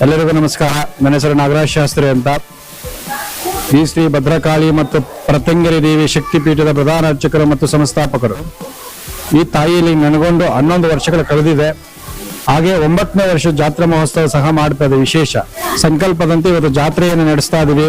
ಎಲ್ಲರಿಗೂ ನಮಸ್ಕಾರ. ನನ್ನ ಹೆಸರು ನಾಗರಾಜ್ ಶಾಸ್ತ್ರಿ ಅಂತ. ಈ ಶ್ರೀ ಭದ್ರಕಾಳಿ ಮತ್ತು ಪ್ರತಂಗಿರಿ ದೇವಿ ಶಕ್ತಿಪೀಠದ ಪ್ರಧಾನ ಅರ್ಚಕರು ಮತ್ತು ಸಂಸ್ಥಾಪಕರು. ಈ ತಾಯಿಯಲ್ಲಿ ನನಗೊಂಡು ಹನ್ನೊಂದು ವರ್ಷಗಳು ಕಳೆದಿದೆ. ಹಾಗೆ ಒಂಬತ್ತನೇ ವರ್ಷ ಜಾತ್ರಾ ಮಹೋತ್ಸವ ಸಹ ಮಾಡ್ತಾ ಇದೆ ವಿಶೇಷ. ಸಂಕಲ್ಪದಂತೆ ಇವತ್ತು ಜಾತ್ರೆಯನ್ನು ನಡೆಸ್ತಾ ಇದ್ದೀವಿ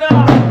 outra!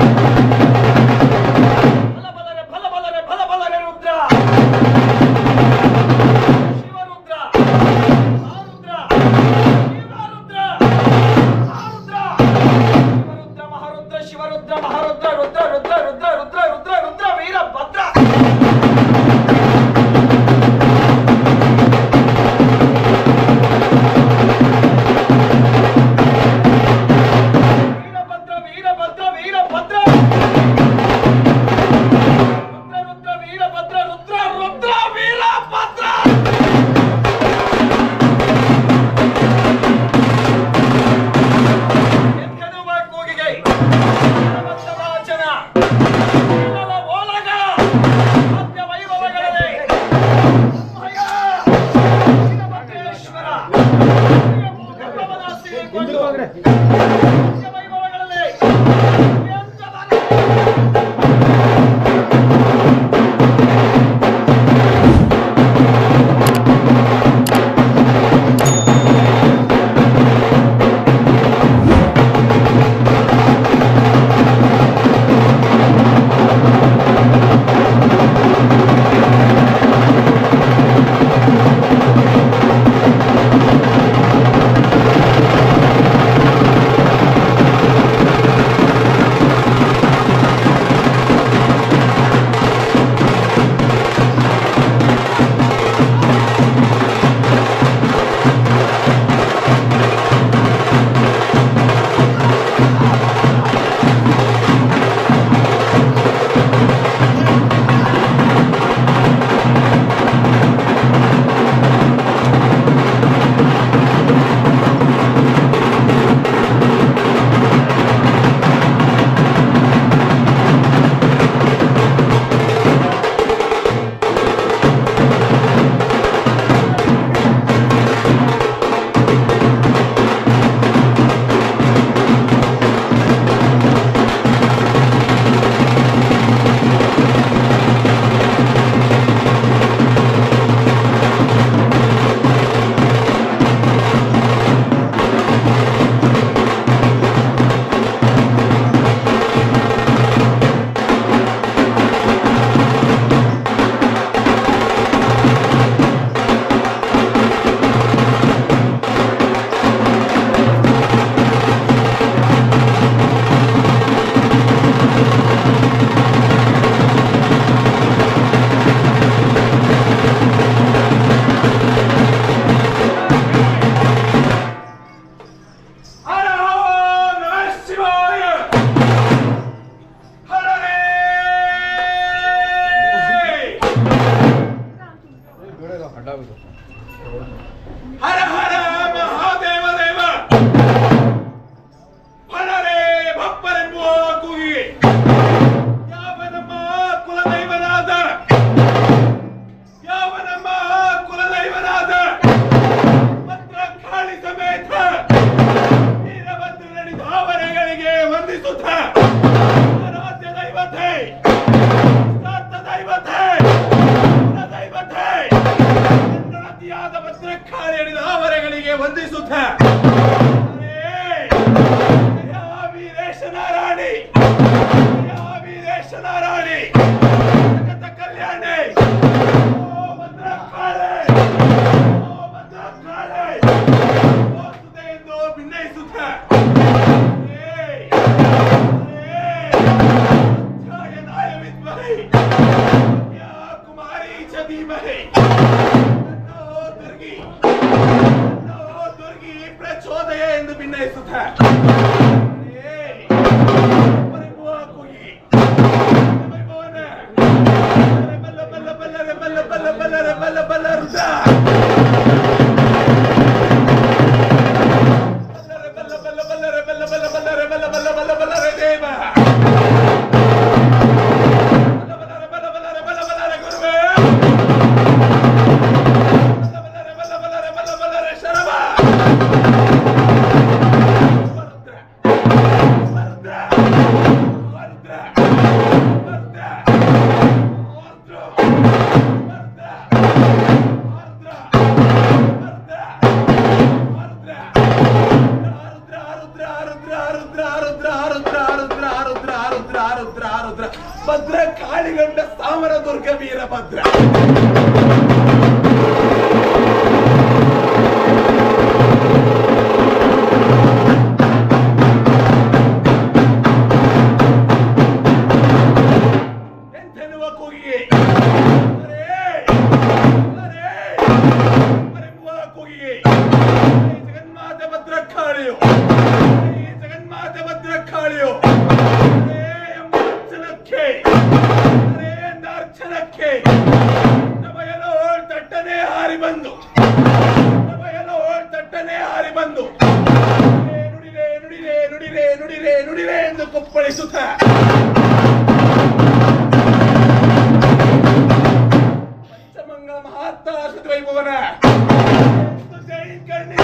sangre. ರಾಣಿ ವೀರೇಶನ ರಾಣಿ ಜಗತ ಕಲ್ಯಾಣಿ ಓ ಭದ್ರ ಕಾಳೆ ಓ ಭದ್ರ ಕಾಳೆ ಓದುತ್ತೆ ಎಂದು ಭಿನ್ನಯಿಸುತ್ತೆ ಕುಮಾರಿ ಚದಿ ಮಹಿ ದುರ್ಗಿ ದುರ್ಗಿ ಪ್ರಚೋದಯ ಎಂದು ಭಿನ್ನಯಿಸುತ್ತೆ them! ಹಾರಿ ಬಂದು ಎಲ್ಲ ತಟ್ಟನೆ ಹಾರಿ ಬಂದು ನುಡಿರೆ ನುಡಿರೆ ನುಡಿರೆ ನುಡಿರೆ ನುಡಿರೆ ಎಂದು ಕುಪ್ಪಳಿಸುತ್ತ. ಪಂಚಮಂಗಲ Mahatma ವೈಭವನ Jain Karni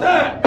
that?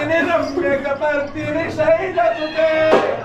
Martínez, Raffreca Martínez, ahí la tutela.